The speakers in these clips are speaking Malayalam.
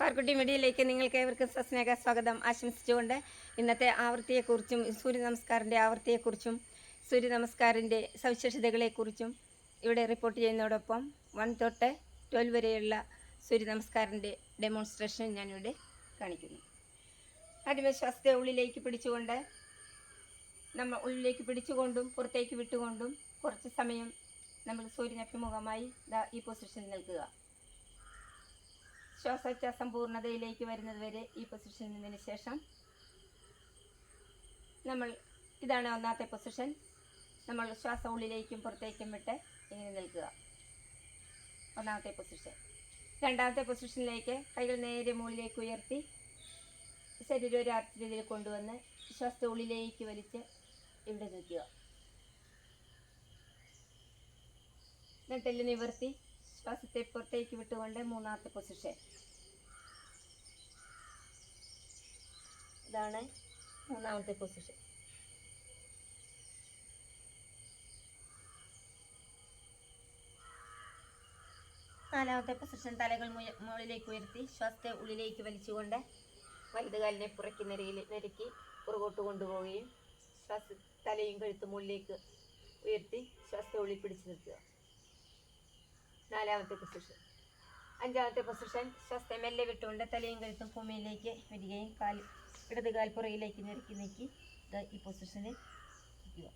പാർക്കുട്ടി മീഡിയയിലേക്ക് നിങ്ങൾക്ക് ഏവർക്കും സസ്നേഹ സ്വാഗതം. ആശംസിച്ചുകൊണ്ട് ഇന്നത്തെ ആവൃത്തിയെക്കുറിച്ചും സൂര്യ നമസ്കാരന്റെ ആവൃത്തിയെക്കുറിച്ചും സൂര്യ നമസ്കാരന്റെ സവിശേഷതകളെക്കുറിച്ചും ഇവിടെ റിപ്പോർട്ട് ചെയ്യുന്നതോടൊപ്പം വൺ തൊട്ട് ട്വൽവ് വരെയുള്ള സൂര്യ നമസ്കാരന്റെ ഡെമോൺസ്ട്രേഷൻ ഞാനിവിടെ കാണിക്കുന്നു. ആത്മവിശ്വാസത്തെ ഉള്ളിലേക്ക് പിടിച്ചുകൊണ്ട് നമ്മൾ ഉള്ളിലേക്ക് പിടിച്ചുകൊണ്ടും പുറത്തേക്ക് വിട്ടുകൊണ്ടും കുറച്ച് സമയം നമ്മൾ സൂര്യനഭിമുഖമായി ഈ പൊസിഷനിൽ നിൽക്കുക. ശ്വാസോച്ഛ്വാസം പൂർണതയിലേക്ക് വരുന്നത് വരെ ഈ പൊസിഷനിൽ നിന്നതിന് ശേഷം നമ്മൾ ഇതാണ് ഒന്നാമത്തെ പൊസിഷൻ നമ്മൾ ശ്വാസം ഉള്ളിലേക്കും പുറത്തേക്കും വിട്ട് ഇങ്ങനെ നിൽക്കുക. ഒന്നാമത്തെ പൊസിഷൻ രണ്ടാമത്തെ പൊസിഷനിലേക്ക് കൈകൾ നേരെ മുകളിലേക്ക് ഉയർത്തി ശരീരം ഒരു അർത്ഥത്തിൽ കൊണ്ടുവന്ന് ശ്വാസത്തെ ഉള്ളിലേക്ക് വലിച്ച് ഇവിടെ നിൽക്കുക. എന്നിട്ടെല്ലാം നിവർത്തി ശ്വാസത്തെ പുറത്തേക്ക് വിട്ടുകൊണ്ട് മൂന്നാമത്തെ പൊസിഷൻ ഇതാണ് മൂന്നാമത്തെ പൊസിഷൻ നാലാമത്തെ പൊസിഷൻ തലകൾ മുകളിലേക്ക് ഉയർത്തി ശ്വാസത്തെ ഉള്ളിലേക്ക് വലിച്ചുകൊണ്ട് വലതുകാലിനെ പുറക്കി നിരയിൽ നിരക്കി പുറകോട്ട് കൊണ്ടുപോവുകയും ശ്വാസ തലയും കഴുത്തും മുകളിലേക്ക് ഉയർത്തി ശ്വാസത്തെ ഉള്ളിൽ പിടിച്ചു നിർത്തുക. നാലാമത്തെ പൊസിഷൻ അഞ്ചാമത്തെ പൊസിഷൻ ശ്വാസത്തെ മെല്ലെ വിട്ടുകൊണ്ട് തലയും കഴുത്തും ഭൂമിയിലേക്ക് വരികയും കാൽ ഇടത് കാൽ പുറകിലേക്ക് നിരക്കി നീക്കി ദാ ഈ പൊസിഷനിൽ ഇരിക്കുക.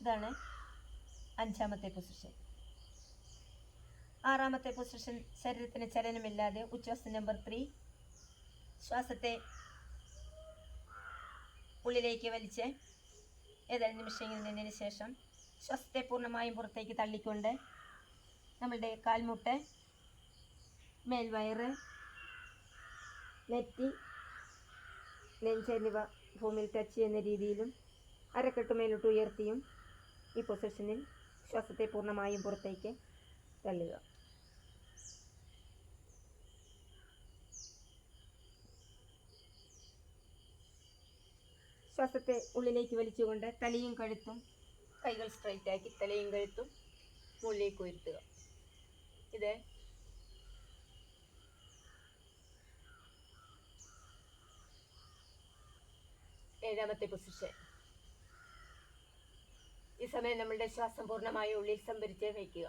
ഇതാണ് അഞ്ചാമത്തെ പൊസിഷൻ ആറാമത്തെ പൊസിഷൻ ശരീരത്തിന് ചലനമില്ലാതെ ഉച്ഛ്വാസം നമ്പർ ത്രീ ശ്വാസത്തെ ഉള്ളിലേക്ക് വലിച്ച് ഏതാനും നിമിഷങ്ങൾ നിന്നതിന് ശേഷം ശ്വാസത്തെ പൂർണമായും പുറത്തേക്ക് തള്ളിക്കൊണ്ട് നമ്മളുടെ കാൽമുട്ട് മേൽവയറ് നെറ്റി നെഞ്ച് എന്നിവ ഭൂമിയിൽ ടച്ച് ചെയ്യുന്ന രീതിയിലും അരക്കെട്ട് മേലോട്ട് ഉയർത്തിയും ഈ പൊസിഷനിൽ ശ്വാസത്തെ പൂർണമായും പുറത്തേക്ക് തള്ളുക. ശ്വാസത്തെ ഉള്ളിലേക്ക് വലിച്ചുകൊണ്ട് തലയും കഴുത്തും കൈകൾ സ്ട്രൈറ്റ് ആക്കി തലയും കഴുത്തും മുകളിലേക്ക് ഉയർത്തുക. ഇത്. ഏഴാമത്തെ പൊസിഷൻ ഈ സമയം നമ്മളുടെ ശ്വാസം പൂർണമായി ഉള്ളിൽ സംഭരിച്ച് വയ്ക്കുക.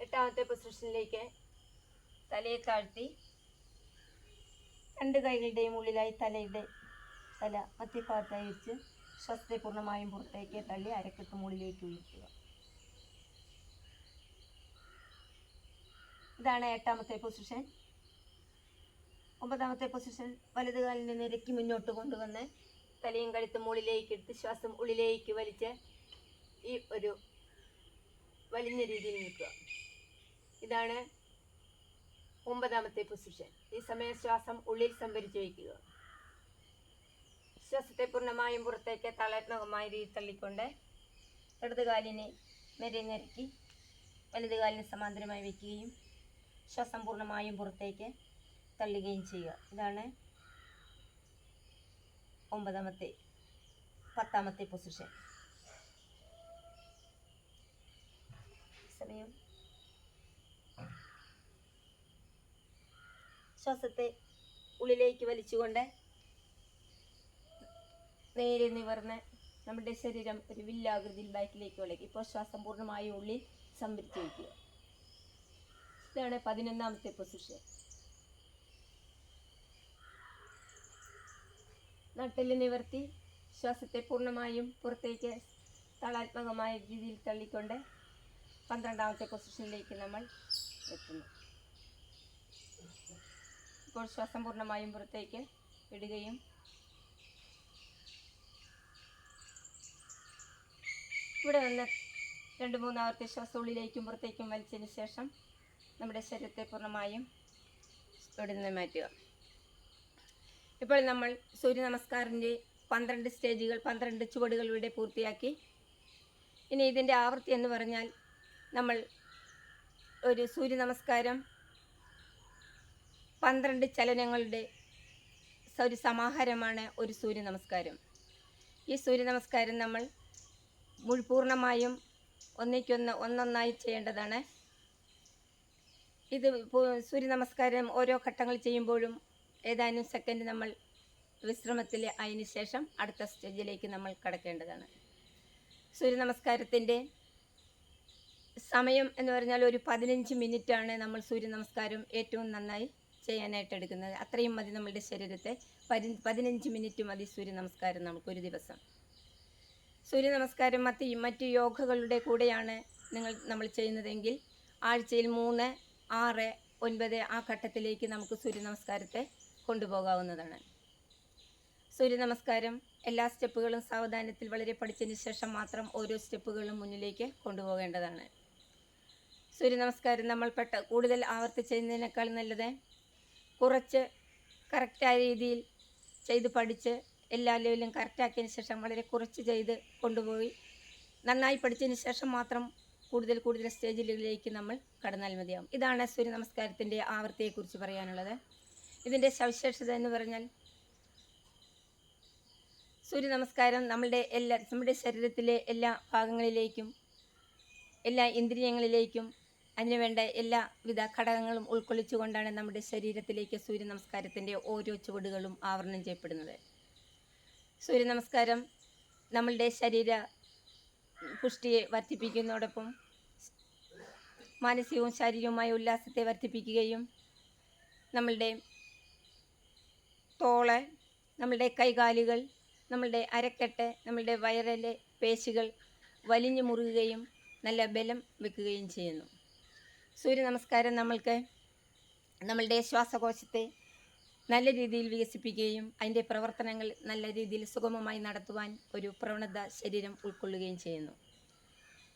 എട്ടാമത്തെ പൊസിഷനിലേക്ക് തലയെ താഴ്ത്തി. രണ്ട് കൈകളുടെയും ഉള്ളിലായി തലയുടെ തല മധ്യഭാഗത്തായി വെച്ച് ശ്വാസത്തെ പൂർണമായും പുറത്തേക്ക് തള്ളി അരക്കെട്ട് മുകളിലേക്ക് ഉയർത്തുക. ഇതാണ് എട്ടാമത്തെ പൊസിഷൻ ഒമ്പതാമത്തെ പൊസിഷൻ വലത് നിന്ന് ഇരക്കി മുന്നോട്ട് കൊണ്ടുവന്ന് തലയും കഴുത്തും മുകളിലേക്ക് എടുത്ത് ശ്വാസം ഉള്ളിലേക്ക് വലിച്ച് ഈ ഒരു വലിഞ്ഞ രീതിയിൽ നിൽക്കുക. ഇതാണ് ഒമ്പതാമത്തെ പൊസിഷൻ ഈ സമയം ശ്വാസം ഉള്ളിൽ സംഭരിച്ചു വയ്ക്കുക. ശ്വാസത്തെ പൂർണമായും പുറത്തേക്ക് തളാത്മകമായ രീതിയിൽ തള്ളിക്കൊണ്ട് ഇടത് കാലിനെ നേരെ നിരക്കി വലത് കാലിന് സമാന്തരമായി വയ്ക്കുകയും ശ്വാസം പൂർണമായും പുറത്തേക്ക് തള്ളുകയും ചെയ്യുക. ഇതാണ് ഒമ്പതാമത്തെ പത്താമത്തെ പൊസിഷൻ സമയം. ശ്വാസത്തെ ഉള്ളിലേക്ക് വലിച്ചുകൊണ്ട് നേരെ നിവർന്ന് നമ്മുടെ ശരീരം ഒരു വില്ലാകൃതിയിൽ ബാക്കിലേക്ക് വിളക്കി. ഇപ്പോൾ ശ്വാസം പൂർണമായും ഉള്ളിൽ സംഭരിച്ചു വയ്ക്കുക. ഇതാണ് പതിനൊന്നാമത്തെ പൊസിഷൻ നട്ടെല്ല് നിവർത്തി ശ്വാസത്തെ പൂർണമായും പുറത്തേക്ക് തളാത്മകമായ രീതിയിൽ തള്ളിക്കൊണ്ട് പന്ത്രണ്ടാമത്തെ പൊസിഷനിലേക്ക് നമ്മൾ എത്തുന്നു. ഇപ്പോൾ ശ്വാസം പൂർണമായും പുറത്തേക്ക് ഇടുകയും ഇവിടെ വന്ന് രണ്ട് മൂന്നാമത്തെ ശ്വാസം ഉള്ളിലേക്കും പുറത്തേക്കും വലിച്ചതിന് ശേഷം നമ്മുടെ ശരീരത്തെ പൂർണമായും ഇവിടെ നിന്ന് മാറ്റുക. ഇപ്പോൾ നമ്മൾ സൂര്യ നമസ്കാരന്റെ പന്ത്രണ്ട് സ്റ്റേജുകൾ പന്ത്രണ്ട് ചുവടുകൾ ഇവിടെ പൂർത്തിയാക്കി. ഇനി ഇതിന്റെ ആവൃത്തി എന്ന് പറഞ്ഞാൽ നമ്മൾ ഒരു സൂര്യ നമസ്കാരം പന്ത്രണ്ട് ചലനങ്ങളുടെ ഒരു സമാഹാരമാണ് ഒരു സൂര്യ നമസ്കാരം ഈ സൂര്യ നമസ്കാരം നമ്മൾ മുഴുപൂർണമായും ഒന്നിക്കൊന്ന് ഒന്നൊന്നായി ചെയ്യേണ്ടതാണ്. ഇത് സൂര്യ നമസ്കാരം ഓരോ ഘട്ടങ്ങൾ ചെയ്യുമ്പോഴും ഏതാനും സെക്കൻഡ് നമ്മൾ വിശ്രമത്തിൽ അതിന് ശേഷം അടുത്ത സ്റ്റേജിലേക്ക് നമ്മൾ കടക്കേണ്ടതാണ്. സൂര്യ നമസ്കാരത്തിന്റെ സമയം എന്ന് പറഞ്ഞാൽ ഒരു പതിനഞ്ച് മിനിറ്റാണ് നമ്മൾ സൂര്യ നമസ്കാരം ഏറ്റവും നന്നായി ചെയ്യാനായിട്ട് എടുക്കുന്നത്. അത്രയും മതി നമ്മളുടെ ശരീരത്തെ. പതി പതിനഞ്ച് മിനിറ്റ് മതി സൂര്യ നമസ്കാരം നമുക്കൊരു ദിവസം. സൂര്യ നമസ്കാരം മറ്റ് മറ്റ് യോഗകളുടെ കൂടെയാണ് നിങ്ങൾ നമ്മൾ ചെയ്യുന്നതെങ്കിൽ ആഴ്ചയിൽ മൂന്ന് ആറ് ഒൻപത് ആ ഘട്ടത്തിലേക്ക് നമുക്ക് സൂര്യ നമസ്കാരത്തെ കൊണ്ടുപോകാവുന്നതാണ്. സൂര്യ നമസ്കാരം എല്ലാ സ്റ്റെപ്പുകളും സാവധാനത്തിൽ വളരെ പഠിച്ചതിന് ശേഷം മാത്രം ഓരോ സ്റ്റെപ്പുകളും മുന്നിലേക്ക് കൊണ്ടുപോകേണ്ടതാണ്. സൂര്യ നമസ്കാരം നമ്മൾ പെട്ട കൂടുതൽ ആവർത്തി ചെയ്യുന്നതിനേക്കാൾ നല്ലത് കുറച്ച് കറക്റ്റായ രീതിയിൽ ചെയ്ത് പഠിച്ച് എല്ലാ ലെവലും കറക്റ്റാക്കിയതിന് ശേഷം വളരെ കുറച്ച് ചെയ്ത് കൊണ്ടുപോയി നന്നായി പഠിച്ചതിന് ശേഷം മാത്രം കൂടുതൽ കൂടുതൽ സ്റ്റേജിലേക്ക് നമ്മൾ കടന്നാൽ മതിയാവും ഇതാണ് സൂര്യ നമസ്കാരത്തിന്റെ ആവൃത്തിയെക്കുറിച്ച് പറയാനുള്ളത്. ഇതിന്റെ സവിശേഷത എന്ന് പറഞ്ഞാൽ സൂര്യ നമസ്കാരം നമ്മളുടെ എല്ലാ നമ്മുടെ ശരീരത്തിലെ എല്ലാ ഭാഗങ്ങളിലേക്കും എല്ലാ ഇന്ദ്രിയങ്ങളിലേക്കും അതിനുവേണ്ട എല്ലാവിധ ഘടകങ്ങളും ഉൾക്കൊള്ളിച്ചുകൊണ്ടാണ് നമ്മുടെ ശരീരത്തിലേക്ക് സൂര്യ നമസ്കാരത്തിന്റെ ഓരോ ചുവടുകളും ആവരണം ചെയ്യപ്പെടുന്നത്. സൂര്യ നമസ്കാരം നമ്മളുടെ ശരീര പുഷ്ടിയെ വർദ്ധിപ്പിക്കുന്നതോടൊപ്പം മാനസികവും ശാരീരികവുമായ ഉല്ലാസത്തെ വർദ്ധിപ്പിക്കുകയും നമ്മളുടെ തോൾ നമ്മളുടെ കൈകാലുകൾ നമ്മളുടെ അരക്കെട്ട് നമ്മളുടെ വയറിലെ പേശികൾ വലിഞ്ഞു മുറുകുകയും നല്ല ബലം വെക്കുകയും ചെയ്യുന്നു. സൂര്യ നമസ്കാരം നമ്മൾക്ക് നമ്മളുടെ ശ്വാസകോശത്തെ നല്ല രീതിയിൽ വികസിപ്പിക്കുകയും അതിന്റെ പ്രവർത്തനങ്ങൾ നല്ല രീതിയിൽ സുഗമമായി നടത്തുവാൻ ഒരു പ്രവണത ശരീരം ഉൾക്കൊള്ളുകയും ചെയ്യുന്നു.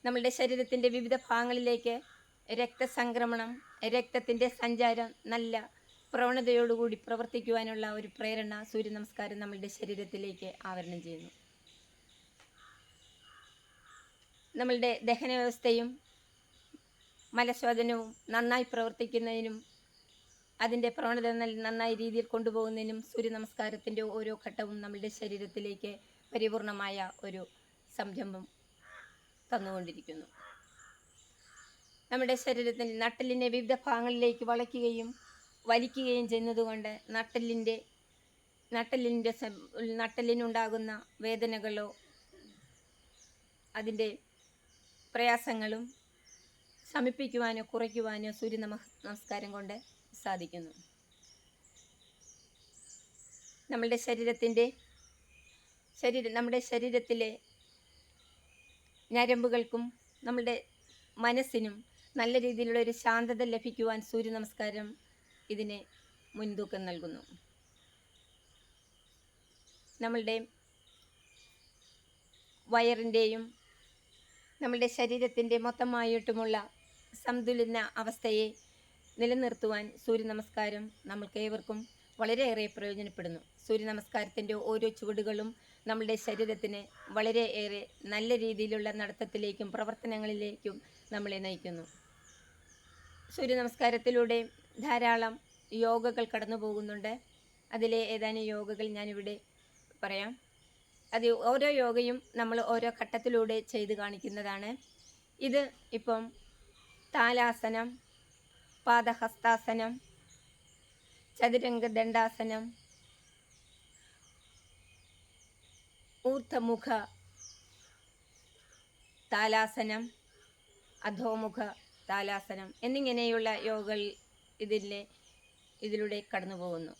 നമ്മളുടെ ശരീരത്തിന്റെ വിവിധ ഭാഗങ്ങളിലേക്ക് രക്തസംക്രമണം രക്തത്തിന്റെ സഞ്ചാരം നല്ല പ്രവണതയോടുകൂടി പ്രവർത്തിക്കുവാനുള്ള ഒരു പ്രേരണ സൂര്യ നമസ്കാരം നമ്മളുടെ ശരീരത്തിലേക്ക് ആവരണം ചെയ്യുന്നു. നമ്മളുടെ ദഹന വ്യവസ്ഥയും മലശോധനവും നന്നായി പ്രവർത്തിക്കുന്നതിനും അതിന്റെ പ്രവണത നന്നായി രീതിയിൽ കൊണ്ടുപോകുന്നതിനും സൂര്യ നമസ്കാരത്തിന്റെ ഓരോ ഘട്ടവും നമ്മളുടെ ശരീരത്തിലേക്ക് പരിപൂർണമായ ഒരു സംരംഭം തന്നുകൊണ്ടിരിക്കുന്നു. നമ്മുടെ ശരീരത്തിൽ നട്ടലിനെ വിവിധ ഭാഗങ്ങളിലേക്ക് വളയ്ക്കുകയും വലിക്കുകയും ചെയ്യുന്നതുകൊണ്ട് നട്ടലിന്റെ നട്ടലിന്റെ നട്ടലിനുണ്ടാകുന്ന വേദനകളോ അതിന്റെ പ്രയാസങ്ങളും ശമിപ്പിക്കുവാനോ കുറയ്ക്കുവാനോ സൂര്യ നമ നമസ്കാരം കൊണ്ട് സാധിക്കുന്നു. നമ്മളുടെ ശരീരത്തിന്റെ ശരീര നമ്മുടെ ശരീരത്തിലെ ഞരമ്പുകൾക്കും നമ്മളുടെ മനസ്സിനും നല്ല രീതിയിലുള്ള ഒരു ശാന്തത ലഭിക്കുവാൻ സൂര്യ നമസ്കാരം ഇതിന് മുൻതൂക്കം നൽകുന്നു. നമ്മളുടെ വയറിന്റെയും നമ്മളുടെ ശരീരത്തിന്റെ മൊത്തമായിട്ടുമുള്ള സന്തുലിത അവസ്ഥയെ നിലനിർത്തുവാൻ സൂര്യ നമസ്കാരം നമ്മൾക്ക് ഏവർക്കും വളരെയേറെ പ്രയോജനപ്പെടുന്നു. സൂര്യ നമസ്കാരത്തിന്റെ ഓരോ ചുവടുകളും നമ്മളുടെ ശരീരത്തിന് വളരെയേറെ നല്ല രീതിയിലുള്ള നടത്തത്തിലേക്കും പ്രവർത്തനങ്ങളിലേക്കും നമ്മളെ നയിക്കുന്നു. സൂര്യ നമസ്കാരത്തിലൂടെ ധാരാളം യോഗകൾ കടന്നു പോകുന്നുണ്ട്. അതിലെ ഏതാനും യോഗകൾ ഞാനിവിടെ പറയാം. അത് ഓരോ യോഗയും നമ്മൾ ഓരോ ഘട്ടത്തിലൂടെ ചെയ്ത് കാണിക്കുന്നതാണ്. ഇത് ഇപ്പം താലാസനം പാദഹസ്താസനം ചതുരംഗ ദണ്ഡാസനം ഊർദ്ധമുഖ താലാസനം അധോമുഖ താലാസനം എന്നിങ്ങനെയുള്ള യോഗകൾ ഇതിലെ ഇതിലൂടെ കടന്നു പോകുന്നു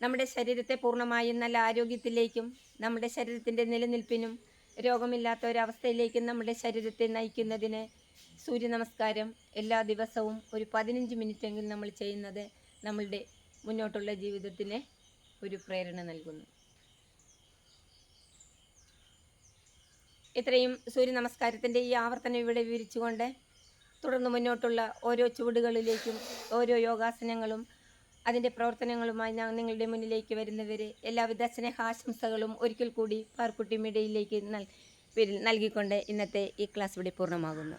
നമ്മുടെ ശരീരത്തെ പൂർണമായും നല്ല ആരോഗ്യത്തിലേക്കും നമ്മുടെ ശരീരത്തിന്റെ നിലനിൽപ്പിനും രോഗമില്ലാത്ത ഒരവസ്ഥയിലേക്കും നമ്മുടെ ശരീരത്തെ നയിക്കുന്നതിന് സൂര്യ നമസ്കാരം എല്ലാ ദിവസവും ഒരു പതിനഞ്ച് മിനിറ്റെങ്കിലും നമ്മൾ ചെയ്യുന്നത് നമ്മളുടെ മുന്നോട്ടുള്ള ജീവിതത്തിന് ഒരു പ്രേരണ നൽകുന്നു. ഇത്രയും സൂര്യ നമസ്കാരത്തിന്റെ ഈ ആവർത്തനം ഇവിടെ വിവരിച്ചുകൊണ്ട് തുടർന്ന് മുന്നോട്ടുള്ള ഓരോ ചുവടുകളിലേക്കും ഓരോ യോഗാസനങ്ങളും അതിന്റെ പ്രവർത്തനങ്ങളുമായി ഞാൻ നിങ്ങളുടെ മുന്നിലേക്ക് വരുന്നവരെ എല്ലാവിധ സ്നേഹാശംസകളും ഒരിക്കൽ കൂടി പാർക്കുട്ടി നൽ നൽകിക്കൊണ്ട് ഇന്നത്തെ ഈ ക്ലാസ് ഇവിടെ പൂർണമാകുന്നു.